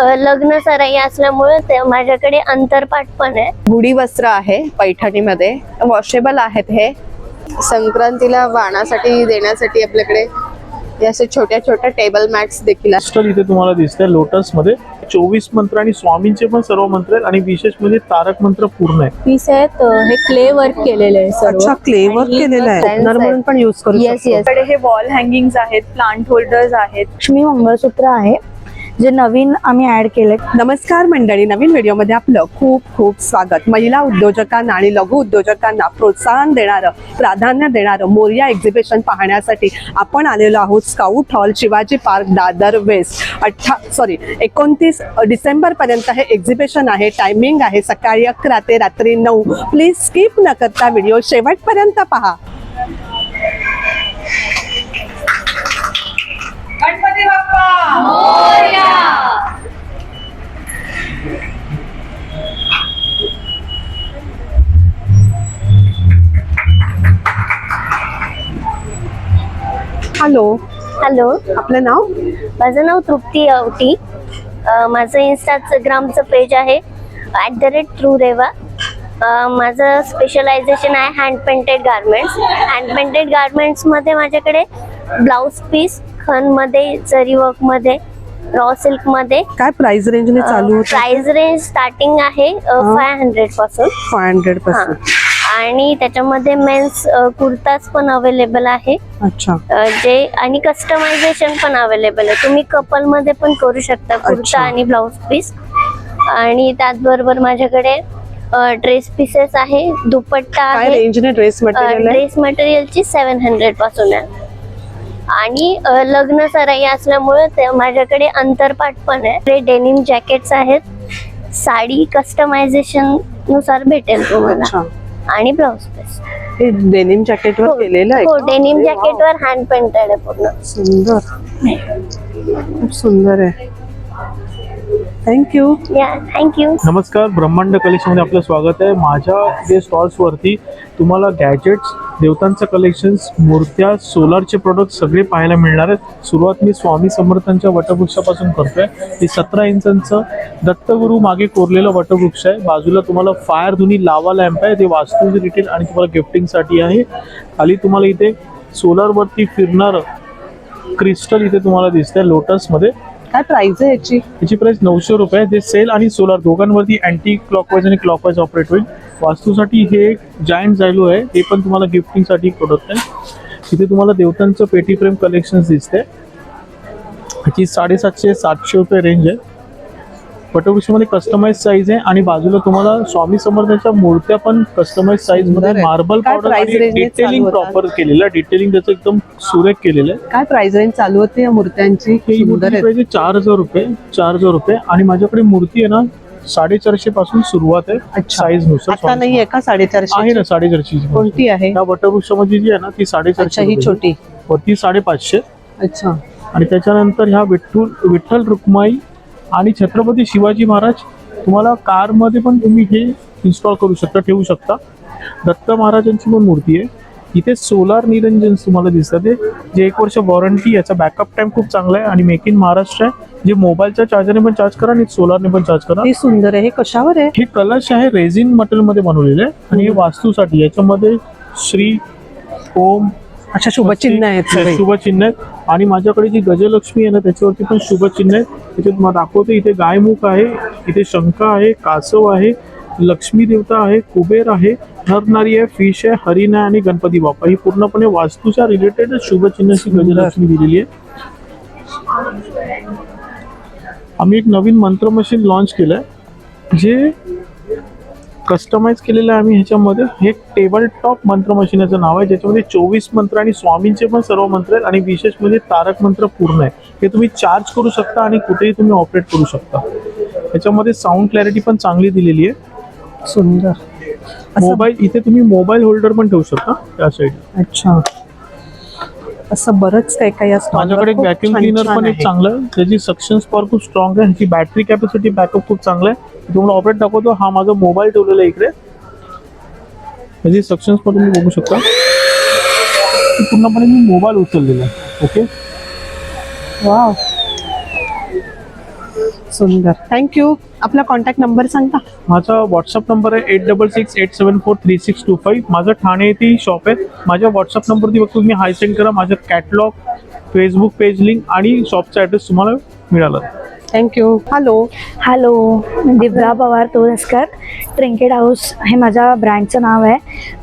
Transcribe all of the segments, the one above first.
लग्न सराई असल्यामुळे ते माझ्याकडे अंतरपाठ पण आहे. गुढी वस्त्र आहे पैठणीमध्ये. वॉशेबल आहेत हे. संक्रांतीला वाणासाठी देण्यासाठी आपल्याकडे हे असे छोट्या छोट्या टेबल मॅट्स देखील आहेत. क्रिस्टल इथे तुम्हाला दिसतंय लोटसमध्ये. चोवीस मंत्र आणि स्वामींचे पण सर्व मंत्र आहेत आणि विशेष म्हणजे तारक मंत्र पूर्ण आहे पीस आहेत अ, हे क्ले वर्क केलेले आहे सर्व. अच्छा क्ले वर्क केलेलं आहे. म्हणून. पण युज करू येस शकतो. येस कडे हे वॉल हँगिंग आहेत प्लांट होल्डर्स आहेत. लक्ष्मी मंगळसूत्र आहे. जे नवीन आम्ही ऍड केले नमस्कार मंडळी नवीन व्हिडिओमध्ये आपलं खूप खूप स्वागत. महिला उद्योजकांना आणि लघु उद्योजकांना प्रोत्साहन देणारं प्राधान्य देणारं मोरिया एक्झिबिशन पाहण्यासाठी आपण आलेलो आहोत scout hall Shivaji park Dadar west. अठ्ठा sorry एकोणतीस डिसेंबर पर्यंत हे एक्झिबिशन आहे टायमिंग आहे सकाळी अकरा ते रात्री नऊ. प्लीज स्किप न करता व्हिडिओ शेवटपर्यंत पहा. हॅलो. हॅलो. आपलं नाव? माझं नाव तृप्ती आवटी माझं इंस्टाग्रामचं पेज आहे. At the rate through Reva माझं स्पेशलायझेशन आहे hand painted garments hand painted गार्मेंट्समध्ये माझ्याकडे ब्लाऊज पीस खनमध्ये जरी वर्कमध्ये रॉ सिल्कमध्ये काय प्राइस रेंजने चालू प्राइस रेंज स्टार्टिंग आहे फाय हंड्रेडपासून. Five hundred. पासून. आणि त्याच्यामध्ये मेन्स कुर्ताज पण अवेलेबल आहे. अच्छा. जे आणि कस्टमायझेशन पण अवेलेबल आहे. तुम्ही कपलमध्ये पण करू शकता. कुर्ता आणि ब्लाउज पीस आणि त्याचबरोबर माझ्याकडे ड्रेस पीसेस आहे. दुपट्टा आहे. ड्रेस मटेरियल आहे? ड्रेस मटेरियलची सेवन हंड्रेडपासून आहे. आणि लग्न सराई असल्यामुळे माझ्याकडे अंतरपाठ पण आहे. ते डेनिम जॅकेट्स आहेत. साडी कस्टमायझेशननुसार भेटेल तुम्हाला. आणि ब्लाउज पीस हे डेनिम जॅकेट वर केलेलं आहे हो का? डेनिम अरे जॅकेट वर हँड पेंटेड आहे पूर्ण. सुंदर. खूप सुंदर आहे. थँक्यू या थँक्यू नमस्कार ब्रह्मांड कलेक्शनमध्ये आपलं स्वागत आहे. माझ्या जे स्टॉल्स वरती तुम्हाला गॅजेट्स देवतांचं कलेक्शन्स मूर्त्या सोलारचे प्रोडक्ट सगळे पाहायला मिळणार आहेत. सुरुवात मी स्वामी समर्थांच्या वटवृक्षापासून करतोय. हे सतरा इंचांचं दत्तगुरू मागे कोरलेलं वटवृक्ष आहे. बाजूला तुम्हाला फायर धुनी लावा लॅम्प आहे ते वास्तू रिटेल आणि तुम्हाला गिफ्टिंगसाठी आहे. खाली तुम्हाला इथे सोलारवरती फिरणारं क्रिस्टल इथे तुम्हाला दिसतंय. लोटसमध्ये काय प्राइस आहे याची? याची प्राइस नऊशे रुपये जे सेल आणि सोलार दोघांवरती अँटी क्लॉकवाईज आणि क्लॉकवाईज ऑपरेट होईल. वास्तूसाठी हे एक जायंट जायलो आहे. हे पण तुम्हाला गिफ्टिंगसाठी प्रोडक्ट आहे. तिथे तुम्हाला देवतांचं पेटी फ्रेम कलेक्शन दिसते ह्याची साडेसातशे सातशे रुपये रेंज आहे. वटवृक्षामध्ये कस्टमाइज साईज आहे आणि बाजूला तुम्हाला स्वामी समर्थांच्या मूर्त्या पण कस्टमाइज साईजमध्ये. मार्बल पावडर आणि डिटेलिंग? प्रॉपर केलेलं आहे डिटेलिंग त्याचं एकदम सुरेख केलेलं आहे. काय प्राइस रेंज चालू होते या मूर्त्यांची? ही चार हजार रुपये चार हजार रुपये. आणि माझ्याकडे मूर्ती आहे ना साडेचारशे पासून सुरुवात आहे. साईजनुसार नाही आहे का साडेचारशे आहे ना साडेचारशे कोणती आहे? वटवृक्षामध्ये जी आहे ना ती साडेचारशे ही. छोटी. वरती साडेपाचशे. अच्छा. आणि त्याच्यानंतर ह्या विठ्ठल विठ्ठल रुक्माई आणि छत्रपती शिवाजी महाराज तुम्हाला कारमध्ये पण तुम्ही हे इन्स्टॉल करू शकता ठेवू शकता. दत्त महाराजांची पण मूर्ती आहे. इथे सोलार निरंजन तुम्हाला दिसतात जे एक वर्ष वॉरंटी याचा बॅकअप टाइम खूप चांगला आहे आणि मेक इन महाराष्ट्र आहे. जे मोबाईलच्या चार्जरने पण चार्ज करा आणि सोलारने पण चार्ज करा. सुंदर आहे हे कशावर आहे? हे कलश आहे रेझिन मटेरियलमध्ये बनवलेले आहे. आणि हे वास्तूसाठी याच्यामध्ये श्री ओम अच्छा शुभचिन्ह आहेत सगळे. शुभचिन्ह आहेत. आणि माझ्याकडे जी गजलक्ष्मी आहे ना त्याच्यावरती पण शुभचिन्ह आहेत. त्याच्यात तुम्हाला दाखवतो इथे गायमुख आहे इथे शंख आहे कासव आहे लक्ष्मी देवता आहे कुबेर आहे नरनारी आहे फिश आहे हरिण आहे आणि गणपती बाप्पा. ही पूर्णपणे वास्तूच्या रिलेटेड शुभचिन्हाची गजलक्ष्मी दिलेली आहे. आम्ही एक नवीन मंत्र मशीन लॉन्च केलंय जे कस्टमाइज केलेलं आहे आम्ही ह्याच्यामध्ये. हे टेबल टॉप मंत्र मशीनाचं नाव आहे ज्याच्यामध्ये चोवीस मंत्र आणि स्वामींचे पण सर्व मंत्र आहेत आणि विशेष म्हणजे तारक मंत्र पूर्ण आहे. हे तुम्ही चार्ज करू शकता आणि कुठेही तुम्ही ऑपरेट करू शकता. त्याच्यामध्ये साऊंड क्लॅरिटी पण चांगली दिलेली आहे. सुंदर. मोबाईल इथे तुम्ही मोबाईल होल्डर पण ठेवू शकता त्या साईड अच्छा. असं बरंच काय काय वर माझ्याकडे एक व्हॅक्युम क्लीनर पण एक. चांगलं आहे. त्याची सक्शन पॉवर खूप स्ट्रॉंग आहे. ह्याची बॅटरी कॅपॅसिटी बॅकअप खूप चांगला आहे. तुम्हाला ऑपरेट दाखवतो. हा माझा मोबाईल ठेवलेला आहे इकडे. ह्याची सक्शन पॉवर तुम्ही बघू शकता. पूर्णपणे मी मोबाईल उचललेला आहे. ओके वाव सुंदर. थँक्यू आपला कॉन्टॅक्ट नंबर सांगता. माझा व्हॉट्सअप नंबर आहे eight double six eight seven four three six two five माझं ठाणे येथे शॉप आहे. माझ्या व्हॉट्सअप नंबरती फक्त तुम्ही हाय सेंड करा. माझं कॅटलॉग फेसबुक पेज लिंक आणि शॉपचा ॲड्रेस तुम्हाला मिळाला. Thank you hello hello Divya Pawar Toraskar trinket house हे माझ्या ब्रँडचं नाव आहे.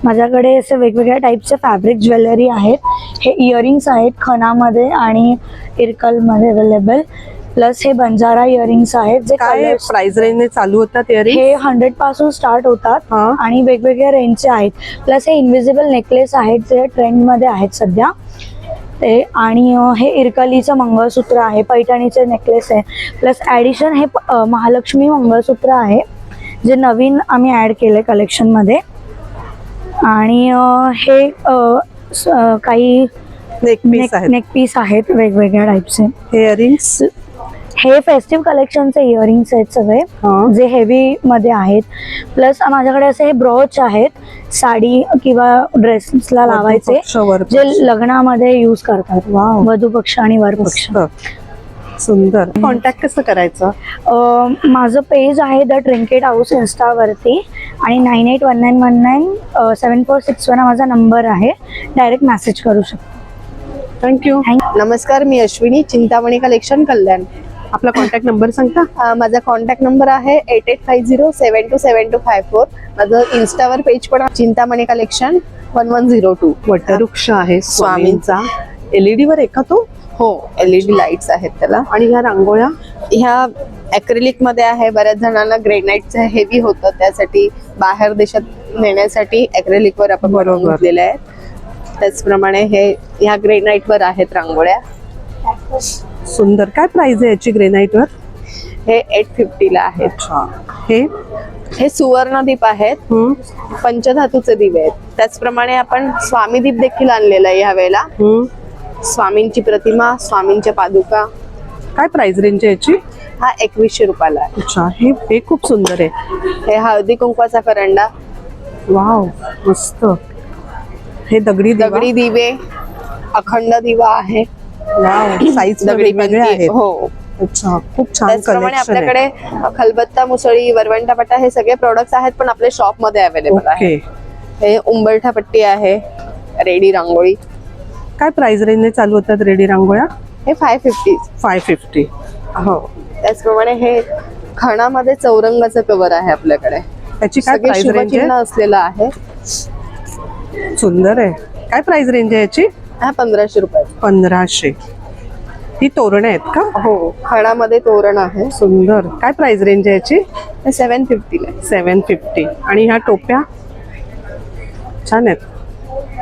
माझ्याकडे असे वेगवेगळ्या टाईपचे फॅब्रिक ज्वेलरी आहेत. हे इयरिंग्स आहेत खणामध्ये आणि इरकलमध्ये अवेलेबल प्लस हे बंजारा इयरिंग्स आहेत जे काय colours- प्राइस रेंजने चालू होतात इयरिंग हे हंड्रेडपासून स्टार्ट होतात हा. आणि वेगवेगळ्या रेंजचे आहेत. प्लस हे इन्व्हिजिबल नेकलेस आहेत जे ट्रेंडमध्ये आहेत सध्या. ते आणि अं, हे इरकलीचं मंगळसूत्र आहे पैठणीचे नेकलेस आहे. प्लस ॲडिशन हे प- अं, महालक्ष्मी मंगळसूत्र आहे जे नवीन आम्ही ॲड केलं कलेक्शनमध्ये आणि अं, हे अं, स- अं, काही नेक पीस नेक आहेत. नेक पीस आहेत वेगवेगळ्या टाईपचे इयरिंग्स हे फेस्टिव्ह कलेक्शनचे इयरिंग्स आहेत सगळे. जे हेवी मध्ये आहेत. प्लस माझ्याकडे असे हे ब्रॉच आहेत साडी किंवा ड्रेसला लावायचे जे लग्नामध्ये यूज करतात. वाव. वधू पक्ष आणि वर पक्ष. सुंदर. कॉन्टॅक्ट कसं करायचं? माझं पेज आहे द ट्रिंकेट हाऊस इन्स्टावरती आणि nine eight one nine one nine seven four six one हा माझा नंबर आहे. डायरेक्ट मेसेज करू शकतो. थँक्यू नमस्कार मी अश्विनी चिंतामणी कलेक्शन कल्याण. आपला कॉन्टॅक्ट नंबर सांगता? माझा कॉन्टॅक्ट नंबर आहे eight eight five zero seven two seven two five four माझं इन्स्टावर पेज पण Chintamani collection one one zero two वटवृक्ष आहे स्वामींचा. एलईडी वर आहे का तो? हो एल ई डी लाईट्स आहेत त्याला. आणि ह्या रांगोळ्या? ह्या अॅक्रिलिकमध्ये आहे बऱ्याच जणांना ग्रेनाईटचं हेवी होतं त्यासाठी बाहेर देशात नेण्यासाठी अॅक्रिलिक वर आपण. बनवून घेतलेले आहेत. त्याचप्रमाणे हे ह्या ग्रेनाईट वर आहेत रांगोळ्या. सुंदर. काय प्राइस आहे याची ग्रेनाईट वर? हे एट फिफ्टीला अच्छा. हे? हे सुवर्णदीप आहेत. पंचधातूचे दिवे आहेत. त्याचप्रमाणे आपण स्वामी दीप देखील आणलेला आहे ह्या वेळेला. स्वामींची प्रतिमा स्वामींच्या पादुका. काय प्राइस रेंज आहे याची? हा एकवीसशे रुपयाला आहे. अच्छा. हे हे खूप सुंदर आहे. हे हळदी कुंकवाचा करंडा. वाव. मस्त. हे दगडी. दगडी दिवे. अखंड दिवा आहे. साईज आहेत. हो. अच्छा खूप छान त्याचप्रमाणे आपल्याकडे खलबत्ता मुसळी वरवंटा पट्टा हे सगळे प्रोडक्ट्स आहेत पण आपले शॉपमध्ये अवेलेबल आहे हे उंबरठा पट्टी आहे रेडी रांगोळी. काय प्राइस रेंजने चालू होतात रेडी रांगोळ्या? हे फाय फिफ्टी फाय फिफ्टी हो. त्याचप्रमाणे हे खणामध्ये चौरंगाचं कवर आहे आपल्याकडे. त्याची काय प्राइस रेंज असलेलं आहे. सुंदर आहे. काय प्राइस रेंज आहे याची? हा पंधराशे रुपये पंधराशे. ही तोरण आहेत का? हो खणामध्ये तोरण आहे. सुंदर. काय प्राइस रेंज आहे याची? सेवन फिफ्टीला सेवन फिफ्टी आणि ह्या टोप्या? छान आहेत.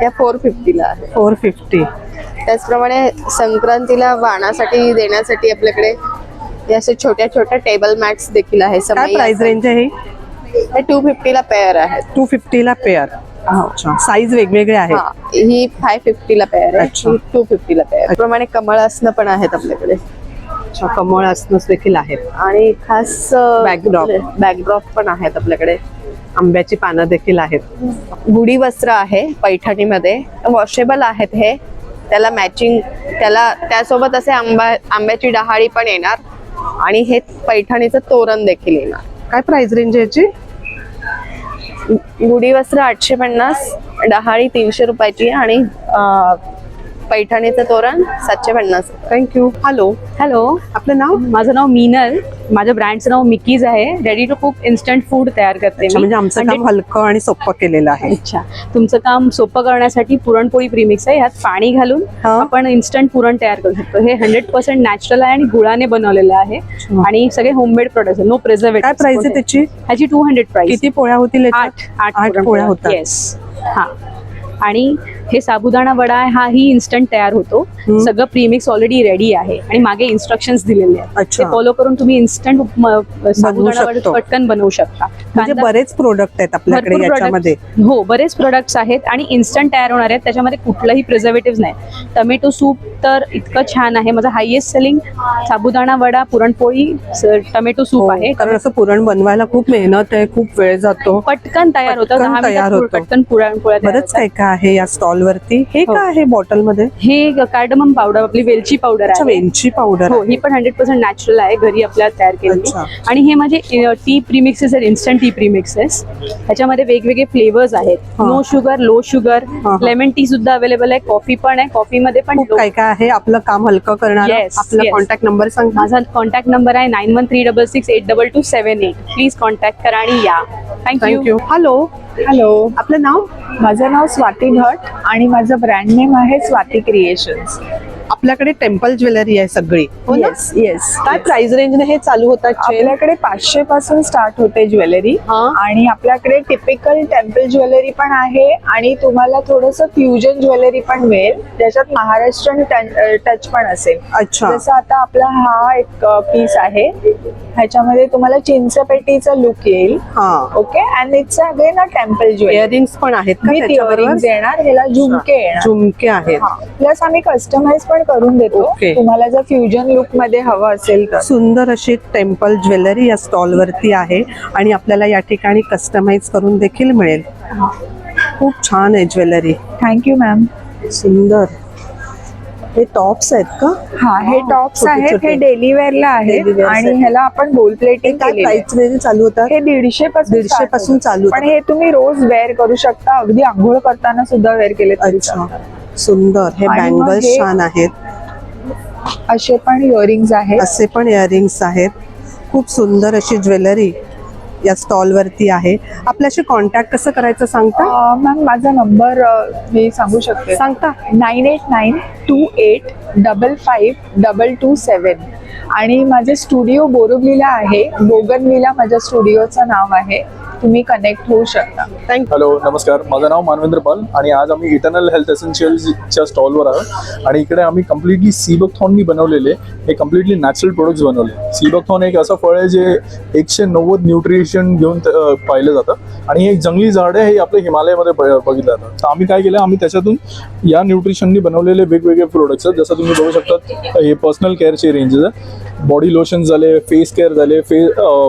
त्या फोर फिफ्टीला आहे. फोर फिफ्टी त्याचप्रमाणे संक्रांतीला वाणासाठी देण्यासाठी आपल्याकडे हे असे छोट्या छोट्या टेबल मॅट्स देखील आहे काय प्राइस रेंज आहे ही? टू फिफ्टीला पेअर आहेत. टू फिफ्टीला पेअर साईज वेगवेगळे आहेत. हा फाय फिफ्टीला पेअर आहे. ही टू फिफ्टीला पेअर त्याचप्रमाणे कमळ असणं पण आहेत आपल्याकडे. अच्छा कमळ असणंच देखील आहेत. आणि खास Backdrop. बॅकड्रॉप पण आहेत आपल्याकडे. आंब्याची पानं देखील आहेत. गुढी वस्त्र आहे पैठणीमध्ये. वॉशेबल आहेत हे. त्याला मॅचिंग त्याला त्यासोबत असे आंबा आंब्याची डहाळी पण येणार. आणि हे पैठणीचं तोरण देखील येणार. काय प्राइस रेंज याची? गुढी वस्त्र आठशे पन्नास डहाळी तीनशे रुपयाची आणि पैठणीचं तोरण सातशे पन्नास. थँक्यू हॅलो हॅलो आपलं नाव? माझं नाव मीनल. माझ्या ब्रँडचं नाव मिकीज आहे. Ready to cook instant food तयार करते मी. म्हणजे आमचं काम Hundred- हलकं आणि सोपं केलेलं आहे. अच्छा. तुमचं काम सोपं करण्यासाठी पुरणपोळी प्रीमिक्स आहे. ह्यात पाणी घालून हा. आपण इन्स्टंट पुरण तयार करू शकतो. हे हंड्रेड पर्सेंट नॅचरल आहे आणि गुळाने बनवलेलं आहे. आणि सगळे होममेड प्रोडक्ट नो काय प्राइस आहे त्याची? ह्याची टू हंड्रेड प्राइस किती पोळ्या होतील याच्यात? आठ. आठ पोळ्या होतात. येस हा. आणि हे साबुदाणा वडा हा ही इन्स्टंट तयार होतो. सगळं प्रीमिक्स ऑलरेडी रेडी आहे आणि मागे इन्स्ट्रक्शन्स दिलेले आहेत. ते फॉलो करून तुम्ही इन्स्टंट साबुदाणा वडा. पटकन बनवू शकता. म्हणजे बरेच प्रोडक्ट आहेत आपल्याकडे याच्यामध्ये. हो बरेच प्रोडक्ट्स आहेत आणि इन्स्टंट तयार होणार आहेत. त्याच्यामध्ये कुठलंही प्रिझर्वेटिव्ह नाही. टमेटो सूप तर इतकं छान आहे. माझा highest selling sabudana vada puranpoli tomato soup हो, आहे. कारण असं पुरण बनवायला खूप मेहनत आहे खूप वेळ जातो. पटकन तयार होतं. पटकन पुरणपोळ्या बरंच. काय काय आहे या स्टॉल वरती हे हो. काय आहे बॉटलमध्ये हे कार्डमम पावडर आपली वेलची पावडर अच्छा आहे. वेलची पावडर हो ही पण हंड्रेड पर्सेंट नॅचरल आहे घरी आपल्या तयार केलेली. अच्छा. आणि हे माझे टी प्रीमिक्सेस आहेत इन्स्टंट टी प्रीमिक्सेस ह्याच्यामध्ये वेगवेगळे फ्लेवर्स आहेत. हा. नो शुगर लो शुगर हा. लेमन टी सुद्धा अवेलेबल आहे. कॉफी पण आहे. कॉफी मध्ये पण खूप काय काय आहे? आपलं काम हलकं करणार? Yes, आपला yes. कॉन्टॅक्ट नंबर सांग माझा कॉन्टॅक्ट नंबर आहे nine one three double six eight double two seven eight please contact करा आणि या. थँक्यू थँक्यू हॅलो हॅलो आपलं नाव? माझं नाव स्वाती भट आणि माझं ब्रँड नेम आहे स्वाती क्रिएशन्स आपल्याकडे टेम्पल ज्वेलरी आहे सगळी. हो ना? येस येस काय प्राइस रेंजने हे चालू होतात chain? आपल्याकडे पाचशे पासून स्टार्ट होते ज्वेलरी. हा. आणि आपल्याकडे टिपिकल टेम्पल ज्वेलरी पण आहे आणि तुम्हाला थोडस फ्युजन ज्वेलरी पण मिळेल. ज्याच्यात महाराष्ट्रीयन टच पण असेल. अच्छा. जसं आता आपला हा एक पीस आहे. ह्याच्यामध्ये तुम्हाला चिंचपेटीचा लुक येईल. हा. Okay and it's again a temple jewellery earrings पण आहेत का विथ त्याच्याबरोबर? येणार ह्याला झुमके येणार. झुमके आहेत. प्लस आम्ही कस्टमाइज पण करून देतो Okay. तुम्हाला जर फ्युजन लुकमध्ये हवं असेल तर सुंदर अशी टेम्पल ज्वेलरी या स्टॉल वरती आहे आणि आपल्याला या ठिकाणी कस्टमाइज करून देखील मिळेल खूप छान आहे ज्वेलरी थँक्यू मॅम सुंदर हे टॉप्स आहेत का हा हे टॉप्स छोटे आहेत छोटे. हे डेली वेअरला wear आणि साठी. ह्याला आपण गोल्ड प्लेटिंग काय आहे. प्राइस रेंज चालू होतात हे दीडशे पासून दीडशे start पासून. चालू पण होतं. हे तुम्ही रोज वेअर करू शकता अगदी आंघोळ करताना सुद्धा वेअर केले तरी अच्छा चालतात. सुंदर हे आणि मग बँगल्स हे- छान आहेत असे पण इयरिंग्स आहेत असे पण इयरिंग्स आहेत खूप सुंदर अशी ज्वेलरी या स्टॉल वरती आहे आपल्याशी कॉन्टॅक्ट कसं करायचं सांगता मॅम माझा नंबर मी सांगू शकते सांगता nine eight nine two eight double five double two seven आणि माझे स्टुडिओ बोरुबलीला आहे बोगनविला माझ्या स्टुडिओचं नाव आहे तुम्ही कनेक्ट होऊ शकता. हॅलो नमस्कार. माझं नाव मानवेंद्र पाल आणि आज आम्ही इटर्नल हेल्थ एसेन्शियल्सच्या स्टॉलवर आहोत. आणि इकडे आम्ही कम्प्लिटली सीबकथॉननी बनवलेले. हे कम्प्लिटली नॅचरल प्रोडक्ट्स बनवले. सीबकथॉन एक असं फळ आहे जे एकशे नव्वद न्यूट्रिशन घेऊन त- पाहिलं जातं. आणि हे जंगली झाड आहे हे आपल्या हिमालयामध्ये ब- बघितलं जातं. तर आम्ही काय केलं? आम्ही त्याच्यातून या न्यूट्रिशननी बनवलेले वेगवेगळे प्रोडक्ट्स आहेत. जसं तुम्ही बघू शकता हे पर्सनल केअरचे रेंजेस आहे बॉडी लोशन झाले फेस केअर झाले फे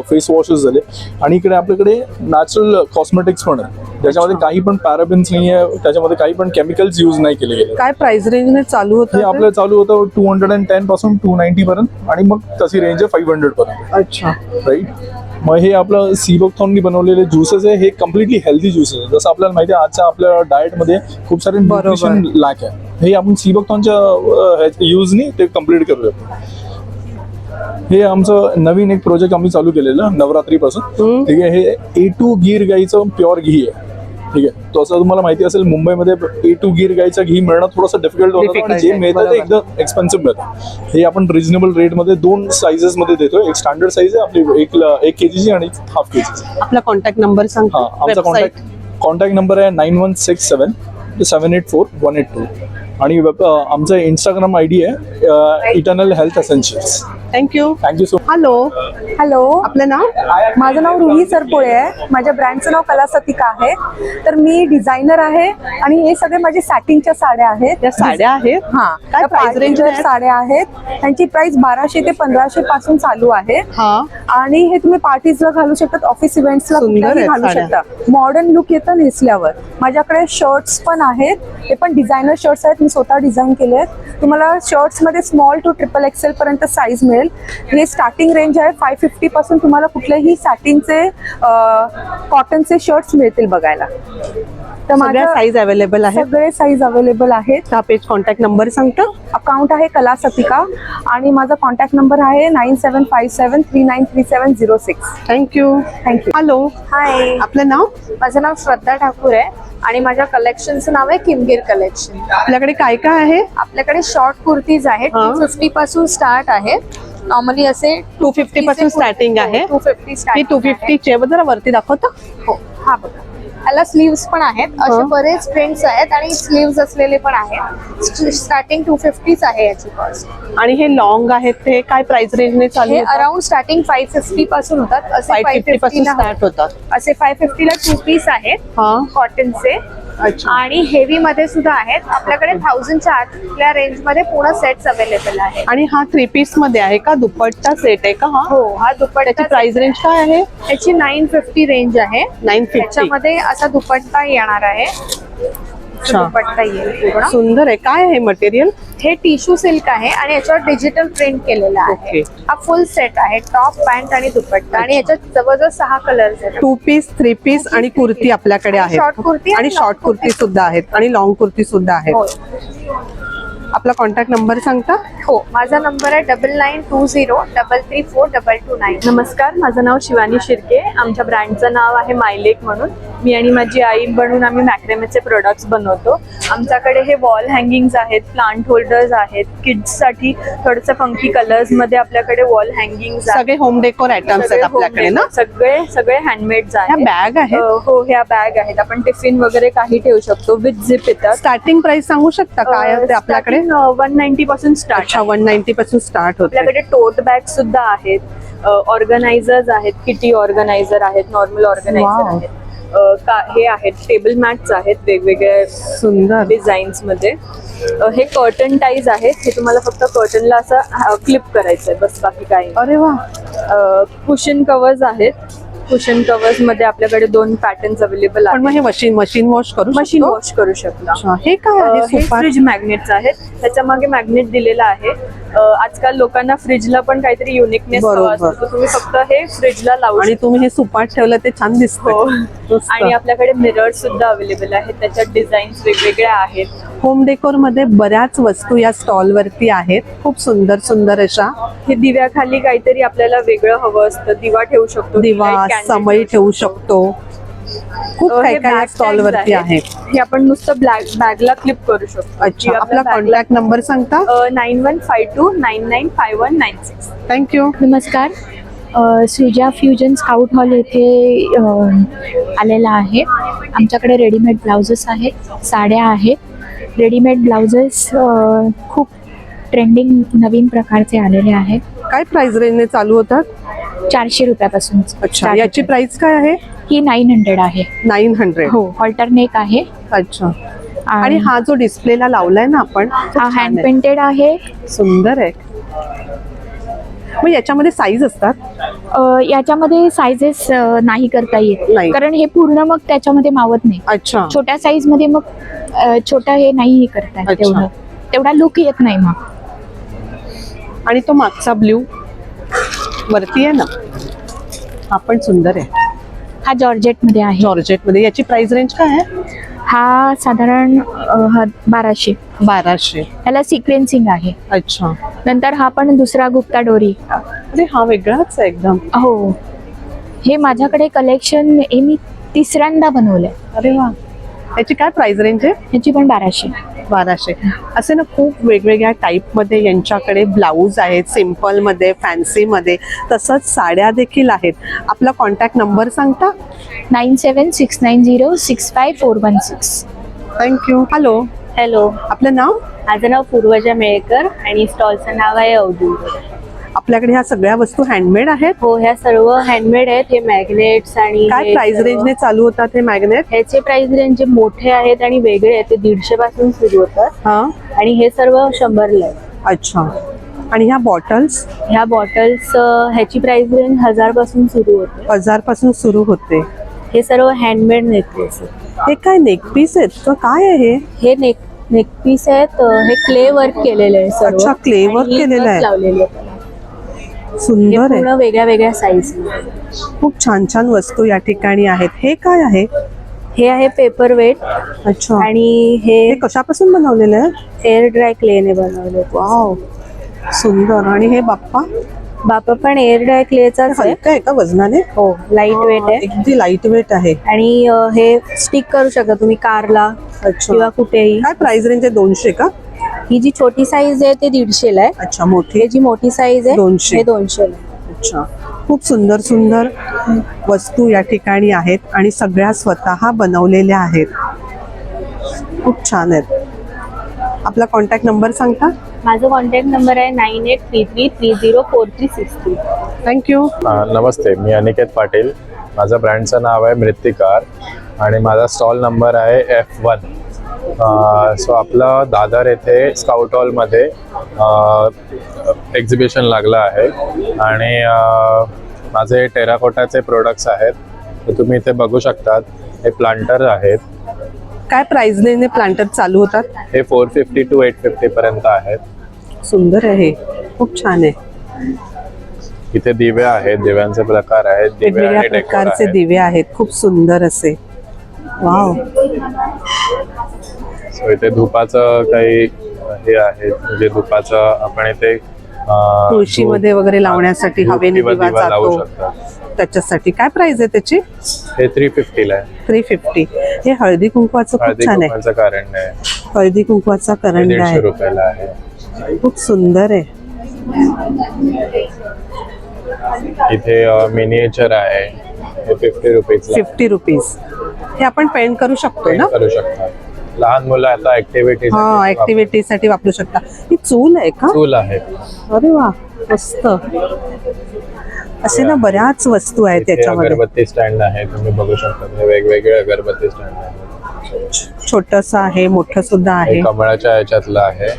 फेस वॉशेस झाले. आणि इकडे आपल्याकडे नॅचरल कॉस्मेटिक्स पण आहे ज्याच्यामध्ये काही पण पॅराबिन्स नाही आहे त्याच्यामध्ये काही पण केमिकल्स यूज नाही केले गेले. काय प्राइस रेंजने चालू हे होतं आपलं चालू होतं टू हंड्रेड अँड टेन पासून टू नाईन्टी पर्यंत. आणि मग तशी रेंज आहे फाईव्ह हंड्रेड पर्यंत. अच्छा. राईट मग हे आपलं सीबकथॉननी बनवलेले ज्युसेस आहे. हे कम्प्लिटली हेल्दी ज्युसेस आहे. जसं आपल्याला माहिती आहे आजच्या आपल्या डाएटमध्ये खूप सारे. न्यूट्रिशन लॅक आहे. हे आपण सीबकथॉनच्या यूजनी ते कंप्लीट करू शकतो हे आमचं नवीन एक प्रोजेक्ट आम्ही चालू केलेलं नवरात्रीपासून. ठीक आहे हे ए टू गिर गाईचं प्युअर घी आहे. ठीक आहे तो असं तुम्हाला माहिती असेल मुंबईमध्ये ए टू गिर गाईचं घी मिळणं थोडंसं डिफिकल्ट होतं जे मिळतं ते. एकदम एक्सपेन्सिव्ह मिळतं. हे आपण रिझनेबल रेटमध्ये दोन साईजेस मध्ये देतो एक स्टँडर्ड साईज आहे आपली एक एक केजीची आणि हाफ केजीची आपला कॉन्टॅक्ट नंबर सांग हा आमचा कॉन्टॅक्ट कॉन्टॅक्ट नंबर आहे nine one six seven seven eight four one eight two आणि आमचा इंस्टाग्राम आय डी आहे eternal health essentials thank you thank you so hello hello आपलं नाव? माझं नाव रुही सरपोळे आहे. माझ्या ब्रँडचं नाव कलासतिका आहे. तर मी डिझायनर आहे आणि हे सगळे माझे सॅटिंगच्या साड्या आहेत. या साड्या आहेत? हा. काय त्या wear आहेत? साड्या आहेत. त्यांची प्राइस बाराशे ते पंधराशे पासून चालू आहे. हा. आणि हे तुम्ही पार्टीजला घालू शकतात ऑफिस इव्हेंट्सला घालू साड्या. शकता. मॉडर्न लुक येतं नेसल्यावर. माझ्याकडे शर्ट्स पण आहेत. ते पण डिझायनर शर्ट्स आहेत. मी स्वतः डिझाईन केले आहेत तुम्हाला शर्ट्समध्ये स्मॉल टू ट्रिपल एक्सेल पर्यंत साईज मिळेल. हे स्टार्टिंग रेंज आहे. फाय फिफ्टी पासून तुम्हाला कुठलेही सॅटिनचे कॉटनचे शर्ट्स मिळतील बघायला. तर माझ्या साईज अवेलेबल आहेत. सगळे साईज अवेलेबल आहेत. हा पेज कॉन्टॅक्ट नंबर सांगता. अकाउंट आहे कला सतिका. आणि माझा कॉन्टॅक्ट नंबर आहे nine seven five seven three nine three seven zero six thank you thank you hello hi आपलं नाव? माझं नाव श्रद्धा ठाकूर आहे. आणि माझ्या कलेक्शनचं नाव आहे किमगीर कलेक्शन आपल्याकडे काय काय आहे? आपल्याकडे शॉर्ट कुर्तीज आहेत. टू फिफ्टी पासून स्टार्ट आहे. नॉर्मली असे 250 पासून starting आहे. टू फिफ्टी ही टू फिफ्टी चे जरा वरती दाखवता. हो हा बघा. याला स्लीव्स पण आहेत. असे बरेच प्रिंट्स आहेत आणि स्लीव्स असलेले पण आहेत. स्टार्टिंग टू फिफ्टीच आहे याची कॉस्ट आणि हे लॉंग आहेत ते. काय प्राइस रेंजने चालू हे अराउंड स्टार्टिंग फाय फिफ्टी पासून होतात. असे फाय फिफ्टी पासून स्टार्ट होतात. असे फाय फिफ्टीला टू पीस आहेत. हा. कॉटनचे अच्छा. आणि हेवी मध्ये सुद्धा आहेत. आपल्याकडे थाउजंडच्या आतल्या रेंजमध्ये पूर्ण सेट्स अवेलेबल आहेत. आणि हा थ्री पीसमध्ये आहे का? दुपट्टा सेट आहे का हा? हो हा दुपट्टा प्राइस रेंज काय आहे? त्याची नाईन फिफ्टी रेंज आहे. नाईन फिफ्टी त्याच्यामध्ये असा दुपट्टा येणार आहे. अच्छा. दुपट्टा येईल पूर्ण. सुंदर आहे. काय आहे मटेरियल हे टिश्यू सिल्क आहे आणि याच्यावर डिजिटल प्रिंट केलेला आहे. हा फुल सेट आहे. टॉप पॅन्ट आणि दुपट्टा. आणि याच्यात जवळजवळ सहा कलर्स आहेत. टू पीस थ्री पीस आणि कुर्ती आपल्याकडे आहे short कुर्ती आणि शॉर्ट कुर्ती. सुद्धा आहेत आणि लॉंग कुर्ती सुद्धा आहेत. होय. आपला कॉन्टॅक्ट नंबर सांगता? हो माझा नंबर आहे double nine two zero double three four double two nine नमस्कार माझं नाव शिवानी शिर्के. आमच्या ब्रँडचं नाव आहे मायलेक म्हणून. मी आणि माझी आई बनून आम्ही मॅक्रेमेचे प्रोडक्ट्स बनवतो. आमच्याकडे हे वॉल हँगिंग्स आहेत प्लांट होल्डर्स आहेत. किड्ससाठी थोडंसं फंकी कलर्समध्ये आपल्याकडे वॉल हँगिंग्स सगळे होम डेकोर आयटम्स आहेत आपल्याकडे ना? सगळे सगळे हँडमेड्स ह्या आहेत बॅग आहेत? अ, हो ह्या बॅग आहेत. आपण टिफिन वगैरे काही ठेवू शकतो विथ झिप येतात. स्टार्टिंग प्राइस सांगू शकता काय आहे वन नाईन्टी पासून स्टार्ट अच्छा वन नाईन्टी पासून स्टार्ट होते आपल्याकडे टोट बॅग सुद्धा आहेत ऑर्गनायझर्स आहेत किटी ऑर्गनायझर आहेत नॉर्मल ऑर्गनायझर Wow. आहेत. अ, का- हे आहेत टेबल मॅट्स आहेत वेगवेगळ्या सुंदर. डिझाईन्समध्ये. अ, हे कर्टन टाईज आहेत हे तुम्हाला फक्त कर्टनला असं क्लिप करायचं आहे बस बाकी काही अरे वा. कुशन कवर्स आहेत. कुशन कवर्समध्ये आपल्याकडे दोन पॅटर्न्स अवेलेबल पण आहेत मग हे मशीन मशीन वॉश करू मशीन शकतो? वॉश करू शकता. अच्छा, हे काय अ, आहे हे सुपार? फ्रीज मॅग्नेट्स आहेत. त्याच्यामागे मॅग्नेट दिलेला आहे. अ, आजकाल लोकांना फ्रीजला पण काहीतरी युनिकनेस हवा बरोबर. असतो तर तुम्ही फक्त हे फ्रीजला लावू आणि तुम्ही हे सुपाट ठेवलं ते छान दिसत हो. आणि आपल्याकडे मिरर सुद्धा अवेलेबल आहेत. त्याच्यात डिझाईन्स वेगवेगळ्या आहेत. होम डेकोरमध्ये बऱ्याच वस्तू या स्टॉल वरती आहेत. खूप सुंदर सुंदर अशा. हे दिव्याखाली काहीतरी आपल्याला वेगळं हवं असतं. दिवा ठेवू शकतो दिवा समई ठेवू शकतो. खूप काही हे काही स्टॉल वरती. आहेत. हे आपण नुसतं ब्लॅक बॅगला क्लिप करू शकतो. अच्छा आपला कॉन्टॅक्ट नंबर सांगता? Nine one five two nine nine five one nine six thank you नमस्कार. अ, सृजा फ्युजन स्काउट हॉल येथे आलेला आहे. आमच्याकडे रेडीमेड ब्लाउजेस आहेत साड्या आहेत. रेडीमेड ब्लाउजेस खूप ट्रेंडिंग नवीन प्रकारचे आलेले आहेत. काय प्राइस रेंजने चालू होतात? चारशे रुपयापासून. अच्छा याची. प्राइस काय आहे? ही नाईन हंड्रेड आहे. नाईन हंड्रेड हो ऑल्टरनेक आहे. अच्छा. आणि हा जो डिस्प्लेला लावलाय ना आपण हा हँड आहे. पेंटेड आहे. सुंदर आहे. मग याच्यामध्ये साईज असतात? याच्यामध्ये सायझेस नाही करता. येत. कारण हे पूर्ण मग त्याच्यामध्ये मावत नाही. अच्छा. छोट्या साईजमध्ये मग छोटा हे नाही हे करता येत अच्छा. तेवढं. तेवढा लुक येत नाही मग. आणि तो मागचा ब्ल्यू वरती आहे ना हा पण सुंदर आहे. हा जॉर्जेटमध्ये आहे. जॉर्जेटमध्ये. याची प्राइस रेंज काय आहे? हा साधारण अ, हा बाराशे. बाराशे. याला सिक्वेन्सिंग आहे. अच्छा. नंतर हा पण दुसरा गुप्ता डोरी. अरे हा वेगळाच आहे एकदम. हो. हे माझ्याकडे कलेक्शन हे मी तिसऱ्यांदा बनवलंय. अरे वा. याची काय प्राइस रेंज आहे? याची पण बाराशे. बाराशे. असे ना खूप वेगवेगळ्या टाईपमध्ये यांच्याकडे ब्लाऊज आहेत सिम्पलमध्ये फॅन्सीमध्ये तसंच साड्या देखील आहेत. आपला कॉन्टॅक्ट नंबर सांगता? Nine seven six nine zero six five four one six. Thank you hello hello आपलं नाव? माझं नाव पूर्वजा मेळकर आणि स्टॉलचं नाव आहे अवधूत आपल्याकडे ह्या सगळ्या वस्तू हँडमेड आहेत? हो ह्या सर्व हँडमेड आहेत. हे मॅग्नेट्स आणि काय प्राइस रेंजने चालू होतात हे मॅग्नेट ह्याचे प्राइस रेंज जे मोठे आहेत आणि वेगळे आहेत ते दीडशे पासून सुरू होतात. हा. आणि हे सर्व शंभरला आहे अच्छा. आणि ह्या बॉटल्स ह्या बॉटल्स ह्याची प्राइस रेंज हजारपासून सुरू होते. हजारपासून सुरू होते. हे सर्व हँडमेड नेकलेस हे काय नेक पीस आहेत का? काय आहे हे? हे नेक नेकपीस आहेत. हे क्ले वर्क केलेले आहे सर्व. अच्छा, clay work आणि केलेलं नथ आहे. लावलेली आहे सुंदर आहे. वेगळ्या वेगळ्या साईज खूप छान छान वस्तू या ठिकाणी आहेत. हे काय आहे? हे आहे पेपर वेट अच्छा. आणि हे कशापासून बनवलेलं आहे? एअर ड्राय क्लेने बनवले वाव सुंदर. आणि हे बाप्पा? बापा पण एअर ड्राय क्लेचाच आहे. का वजनाने? हो लाइट वेट आहे अगदी लाइट वेट आहे. आणि हे स्टिक करू शकता तुम्ही कारला अच्छा. किंवा कुठेही. काय प्राइस रेंज आहे? दोनशे का? ही जी छोटी साईज आहे ते दीडशेला आहे. अच्छा मोठी? हे जी मोठी साईज आहे दोनशे. हे दोनशेला आहे. अच्छा. खूप सुंदर सुंदर वस्तू या ठिकाणी आहेत आणि सगळ्या स्वतः बनवलेल्या आहेत. खूप छान आहेत. आपला कॉन्टॅक्ट नंबर सांगता? माझा कॉन्टॅक्ट नंबर आहे nine eight three three three zero four three six three thank you अ, नमस्ते मी अनिकेत पाटील. माझं ब्रँडचं नाव आहे मृत्तिकार आणि माझा स्टॉल नंबर आहे एफ वन सो आपलं दादर येथे स्काउट हॉलमध्ये एक्झिबिशन लागलं आहे. आणि माझे टेराकोटाचे प्रोडक्ट्स आहेत. तर तुम्ही इथे बघू शकतात हे प्लांटर आहेत. काय प्राइसने प्लांटर चालू होतात? हे फोर फिफ्टी टू एट फिफ्टीपर्यंत आहेत. सुंदर आहे. खूप छान आहे. इथे दिवे आहेत दिव्यांचे प्रकार आहेत वेगवेगळ्या प्रकारचे. दिवे आहेत. खूप सुंदर असे. वाव इथे धुपाचं काही हे आहे म्हणजे धुपाचं आपण इथे तुळशीमध्ये वगैरे लावण्यासाठी हवेने दिवा जातो. त्याच्यासाठी काय प्राइस आहे त्याची? हे थ्री फिफ्टीला आहे. थ्री फिफ्टी हे हळदी कुंकवाचं खूप हळदी छान आहे. कुंकवाचं कारण आहे. हळदी कुंकवाचा करंडा आहे. खूप सुंदर आहे. इथे मिनिएचर आहे. हे फिफ्टी रुपीजला फिफ्टी रुपीज हे आपण पेंट करू शकतो ना? करू शकतात लहान मुलं आता ऍक्टिव्हिटी हा ऍक्टिव्हिटी साठी वापरू शकता. ही चूल आहे का? चूल आहे. अरे वा मस्त. असे ना बऱ्याच वस्तू आहेत त्याच्यामध्ये. अगरबत्ती स्टँड आहे तुम्ही बघू शकता. हे वेगवेगळे अगरबत्ती स्टँड आहे छोटस आहे मोठं सुद्धा हे आहे. कमळाच्या ह्याच्यातलं आहे.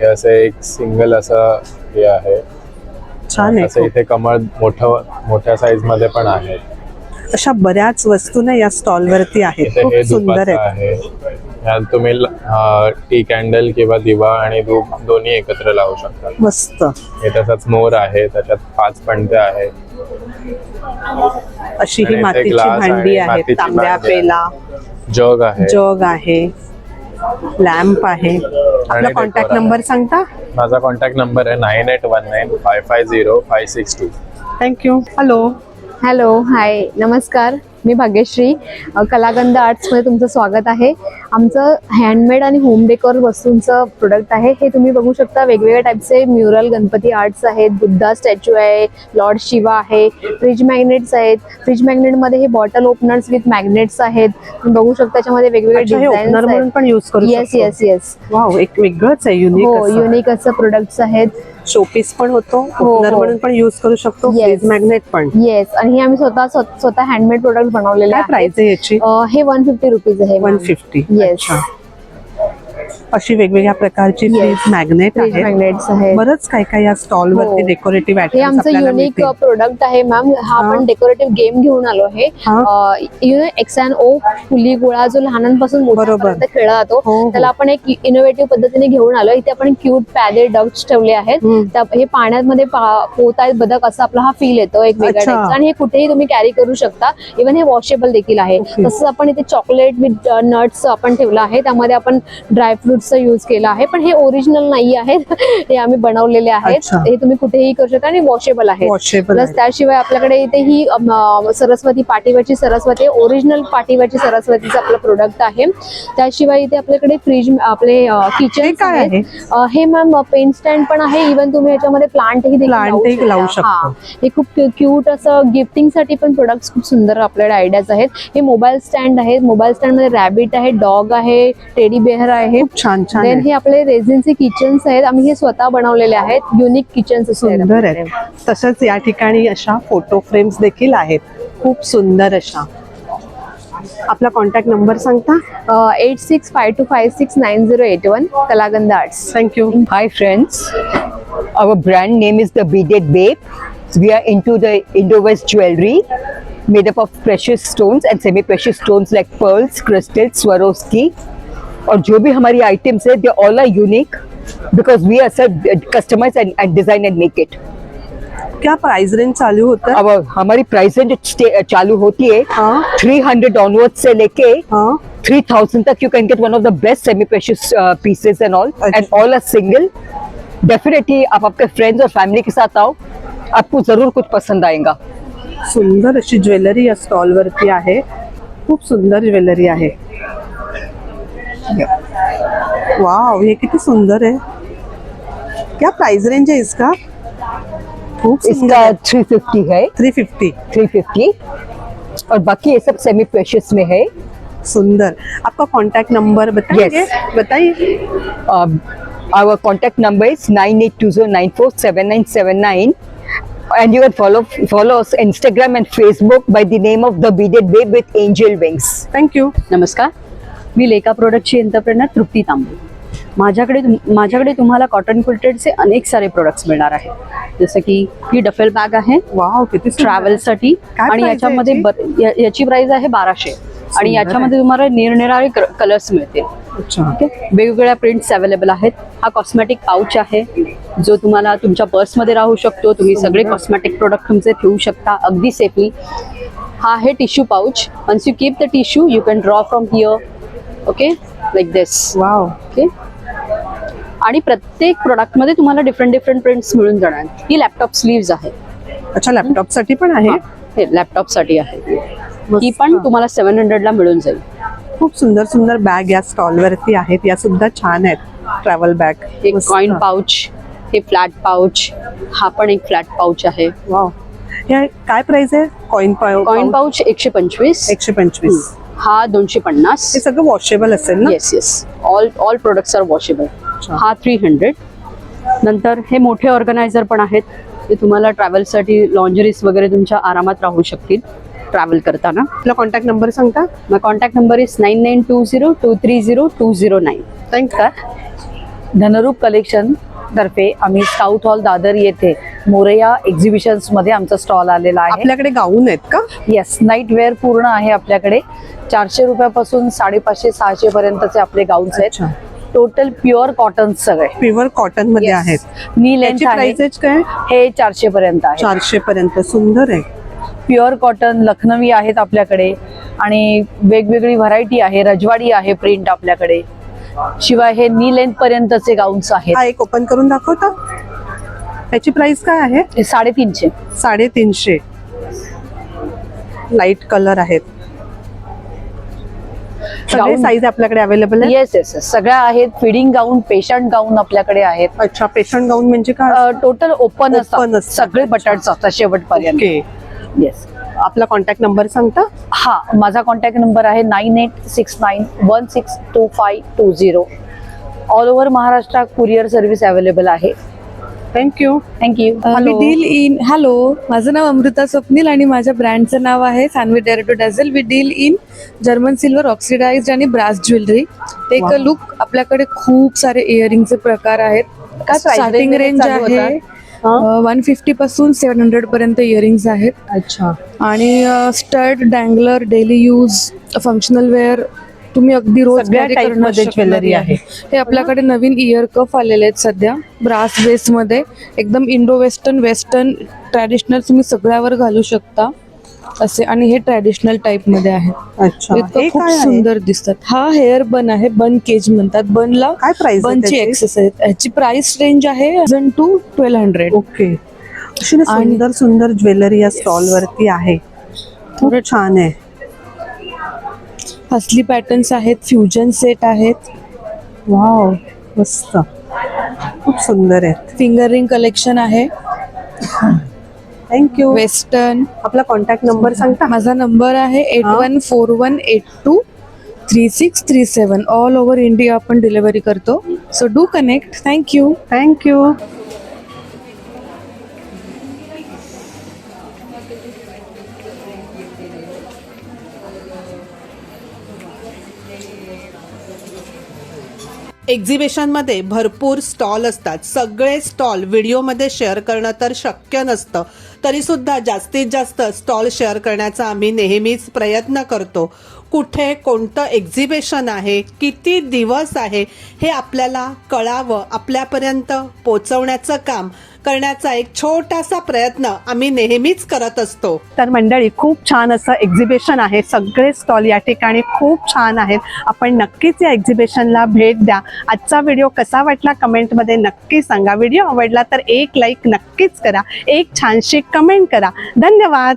हे असं एक सिंगल असं हे आहे. छान आहे. इथे कमळ मोठं मोठ्या साईजमध्ये पण आहे. अशा बऱ्याच वस्तू ना या स्टॉल वरती आहेत. खूप सुंदर आहेत. आहे. यात तुम्ही टी कॅन्डल किंवा दिवा आणि धूप दोन्ही एकत्र लावू शकता. मस्त. हे तसंच मोर आहे त्याच्यात पाच पणत्या आहे अशी ही मातीची आहे, भांडी मातीची तांब्या आहे. पेला. जग आहे. जग आहे. लॅम्प आहे. आपला कॉन्टॅक्ट आहे. नंबर सांगता? माझा कॉन्टॅक्ट नंबर आहे nine eight one nine five five zero five six two thank you hello hello hi नमस्कार. मी भाग्यश्री कलागंध आर्ट्समध्ये तुमचं स्वागत आहे. आमचं हँडमेड आणि होम डेकोर वस्तूंचं प्रोडक्ट आहे. हे तुम्ही बघू शकता. वेगवेगळ्या टाईपचे म्युरल गणपती आर्ट्स आहेत. बुद्धा स्टॅच्यू आहे. लॉर्ड शिवा आहे. फ्रीज मॅग्नेट्स आहेत. फ्रीज मॅग्नेटमध्ये हे बॉटल ओपनर्स विथ मॅग्नेट्स आहेत. तुम्ही बघू शकता त्याच्यामध्ये वेगवेगळे हे म्हणून पण यूज करू येस येस येस एक वेगळंच आहे हो युनिक युनिक असं प्रोडक्ट्स आहेत. शोपीस पण होतो. हो, ओपनर हो. म्हणून पण यूज करू शकतो. फ्रीज मॅग्नेट पण. येस आणि हे आम्ही स्वतः स्व- स्वतः हँडमेड प्रोडक्ट बनवलेले काय आहेत प्राइस आहे याची? हे वन फिफ्टी रुपीज आहे वन फिफ्टी येस अशी वेगवेगळ्या प्रकारची फ्रीज मॅग्नेट आहेत. मॅग्नेट्स आहेत. बरच काय काय या स्टॉल वरती हो. डेकोरेटिव्ह हे आमचं युनिक प्रोडक्ट आहे मॅम हा आपण डेकोरेटिव्ह गेम घेऊन आलो आहे. You know X and O फुली गोळा जो लहानांपासून मोठ्यापर्यंत खेळला जातो हो, त्याला आपण एक इनोव्हेटिव्ह पद्धतीने घेऊन आलो इथे आपण क्यूट पॅदे डक्स ठेवले आहेत. हे पाण्यामध्ये पा- पोहत आहेत बदक असा आपला हा फील येतो एक वेगळ्या. टाईपचा आणि हे कुठेही तुम्ही कॅरी करू शकता. इव्हन हे वॉशेबल देखील आहे. तसंच आपण इथे चॉकलेट विथ नट्स आपण ठेवलं आहे. त्यामध्ये आपण ड्रायफ्रुट्सचा यूज केला आहे पण हे ओरिजिनल नाही आहेत हे आम्ही बनवलेले आहेत अच्छा. हे तुम्ही कुठेही करू शकता आणि वॉशेबल आहे Washable प्लस आहे. त्याशिवाय आपल्याकडे इथे ही अम, अ, सरस्वती पाठीवरची सरस्वती ओरिजिनल पाठीवरची सरस्वतीचं आपलं प्रोडक्ट आहे त्याशिवाय इथे आपल्याकडे फ्रीज आपले किचन काय आहे? हे मॅम पेन स्टँड पण आहे इव्हन तुम्ही याच्यामध्ये प्लांटही देखील Plant ही लावू शकता. हा. हे खूप क्यूट असं गिफ्टिंगसाठी पण प्रोडक्ट्स खूप सुंदर आपल्याकडे आयडियाज आहेत हे मोबाईल स्टँड आहे मोबाईल स्टँडमध्ये रॅबिट आहे डॉग आहे टेडी बेअर आहे छान छान देन हे आपले रेझिनचे किचन्स आहेत. आम्ही हे स्वतः बनवलेले आहेत. युनिक किचन्स सुंदर आहेत. तसंच या ठिकाणी अशा फोटो फ्रेम्स देखील आहेत. खूप सुंदर अशा. आपला कॉन्टॅक्ट नंबर सांगता? Eight six five two five six nine zero eight one Kalagandh art thank you hi friends our brand name is the beaded babe we are into the indo western jewellery made of precious stones and semi precious stones like pearls crystals Swarovski और जो भी हमारी items है, they all are unique because we are customize and, and design and make it. क्या price range चालू होता है? अब हमारी प्राइस रेंज चालू होती है थ्री हंड्रेड ऑनवर्ड से लेके थ्री थाउजेंड तक you can get one of the best semi precious pieces and all and. All are single definitely आप आपके फ्रेंड्स और फैमिली के साथ आओ आपको जरूर कुछ पसंद आएगा। सुंदर अशी ज्वेलरी या स्टॉल वरती आहे. खूप सुंदर ज्वेलरी आहे. वाह ये कितनी सुंदर है। क्या प्राइस रेंज है इसका? इसका थ्री फिफ्टी है। थ्री फिफ्टी थ्री फिफ्टी और बाकी ये सब सेमी प्रेशियस में है। सुंदर। आपका कॉन्टेक्ट नंबर बताइए। बताइए। Our contact number is nine eight two zero nine four seven nine seven nine and you can follow follow Instagram and Facebook by the name of the beaded babe with angel wings thank you नमस्कार। मी लेका प्रोडक्टची entrepreneur तृप्ती तांबे. माझ्याकडे माझ्याकडे तुम्हाला cotton क्विल्टेडचे अनेक सारे products मिळणार आहेत. जसं की ही डफेल बॅग आहे. वाव किती ट्रॅव्हलसाठी आणि याच्यामध्ये याची? प्राइस आहे बाराशे. आणि. याच्यामध्ये तुम्हाला निरनिराळे कलर्स मिळतील. ओके? वेगवेगळ्या प्रिंट्स अवेलेबल आहेत. हा कॉस्मॅटिक पाऊच आहे. जो तुम्हाला तुमच्या पर्समध्ये राहू शकतो. तुम्ही सगळे कॉस्मॅटिक प्रोडक्ट तुमचे ठेवू शकता. अगदी सेफली हा आहे tissue pouch once you keep the tissue you can draw from here okay like this wow okay आणि प्रत्येक प्रोडक्टमध्ये तुम्हाला डिफरंट डिफरंट प्रिंट्स मिळून जाणार. ही लॅपटॉप स्लीव्ज आहे. अच्छा लॅपटॉपसाठी पण आहे? हे. लॅपटॉपसाठी आहे. ही पण तुम्हाला सेव्हन हंड्रेडला मिळून जाईल. खूप सुंदर सुंदर बॅग या स्टॉल वरती आहेत. या सुद्धा छान आहेत. ट्रॅव्हल बॅग एक कॉइन पाऊच हे फ्लॅट पाऊच हा पण एक फ्लॅट पाऊच आहे. वाव काय प्राइस आहे? कॉइन कॉइन पाऊच एकशे पंचवीस. एकशे पंचवीस. हा दोनशे पन्नास. हे सगळं वॉशेबल असेल ना? Yes yes all all products are washable हा थ्री हंड्रेड नंतर हे मोठे ऑर्गनायझर पण आहेत. ते तुम्हाला ट्रॅव्हलसाठी लॉन्जरीज वगैरे तुमच्या आरामात राहू शकतील. ट्रॅव्हल करताना. आपला कॉन्टॅक्ट नंबर सांगता? My contact number is nine nine two zero two three zero two zero nine thank Dhanroop collection तर्फे आम्ही स्काउट हॉल दादर येथे मोरया एक्झिबिशन्समध्ये आमचा स्टॉल आलेला आहे. आपल्याकडे गाऊन आहेत का? येस नाईट वेअर पूर्ण आहे आपल्याकडे. चारशे रुपयापासून साडेपाचशे सहाशे पर्यंतचे आपले गाऊन्स आहेत. टोटल प्युअर कॉटन सगळे. प्युअर कॉटनमध्ये. आहेत. नी लेंथ काय? हे चारशे पर्यंत आहे. चारशे पर्यंत. सुंदर आहे. प्युअर कॉटन लखनवी आहेत आपल्याकडे. आणि वेगवेगळी व्हरायटी आहे. रजवाडी आहे प्रिंट आपल्याकडे. शिवाय हे नी लेंथ पर्यंतचे गाऊन्स आहेत. हा एक ओपन करून दाखवता. त्याची प्राइस काय आहे? हे साडेतीनशे. साडेतीनशे. लाइट कलर आहेत. सगळे Gown- साईज आपल्याकडे अवेलेबल आहे येस येस सगळ्या आहेत. फिडिंग गाऊन पेशंट गाऊन आपल्याकडे आहेत. अच्छा पेशंट गाऊन म्हणजे काय? टोटल ओपन Open असतात. असतात. सगळे बटन्स असतात शेवटपर्यंत. ओके येस आपला कॉन्टॅक्ट नंबर सांगता? हा माझा कॉन्टॅक्ट नंबर आहे nine eight six nine one six two five two zero all over Maharashtra courier service available आहे. थँक्यू थँक्यू मी डील इन हॅलो माझं नाव अमृता स्वप्नील आणि माझ्या ब्रँडचं नाव आहे Sanvi डेरेटो dazzle we deal in German silver oxidise आणि brass jewellery take a look आपल्याकडे खूप सारे इयरिंगचे प्रकार आहेत. स्टार्टिंग रेंज आहे. वन फिफ्टी पासून सेव्हन हंड्रेड पर्यंत इयरिंग्स आहेत. अच्छा. आणि stud dangler daily use functional wear तुम्ही अगदी रोज jewelry आहे. हे आपल्याकडे नवीन इयर कफ आलेले आहेत सध्या ब्रास बेस मध्ये. एकदम इंडो वेस्टर्न वेस्टर्न ट्रॅडिशनल तुम्ही सगळ्यावर घालू शकता. असे आणि हे ट्रॅडिशनल टाइपमध्ये आहे. अच्छा. इतकं हे खूप काय आहे? सुंदर दिसतात. हा हेअर बन आहे बन केज म्हणतात. बनला काय प्राइस बनची एक्सेसरीज ह्याची प्राइस रेंज आहे thousand two twelve hundred okay अशी ना आणि- सुंदर सुंदर ज्वेलरी या स्टॉल वरती आहे. खूप छान आहे. हसली पॅटर्न्स आहेत फ्युजन सेट आहेत. वाव मस्त. खूप सुंदर आहे. फिंगर रिंग कलेक्शन आहे. थँक्यू वेस्टर्न आपला कॉन्टॅक्ट नंबर सांगता? माझा नंबर आहे eight. One four one eight two three six three seven all over India आपण डिलिव्हरी करतो. So do connect thank you thank you एक्झिबिशनमध्ये भरपूर स्टॉल असतात. सगळे स्टॉल व्हिडिओमध्ये शेअर करणं तर शक्य नसतं. तरीसुद्धा जास्तीत जास्त स्टॉल शेअर करण्याचा आम्ही नेहमीच प्रयत्न करतो. कुठे कोणतं एक्झिबिशन आहे किती दिवस आहे हे आपल्याला कळावं आपल्यापर्यंत पोचवण्याचं काम करण्याचा एक छोटासा प्रयत्न आम्ही नेहमीच करत असतो. तर मंडळी खूप छान असं एक्झिबिशन आहे. सगळे स्टॉल या ठिकाणी खूप छान आहेत. आपण नक्कीच या एक्झिबिशनला भेट द्या. आजचा व्हिडिओ कसा वाटला कमेंटमध्ये नक्की सांगा. व्हिडिओ आवडला तर एक लाईक नक्कीच करा. एक छानशी कमेंट करा. धन्यवाद.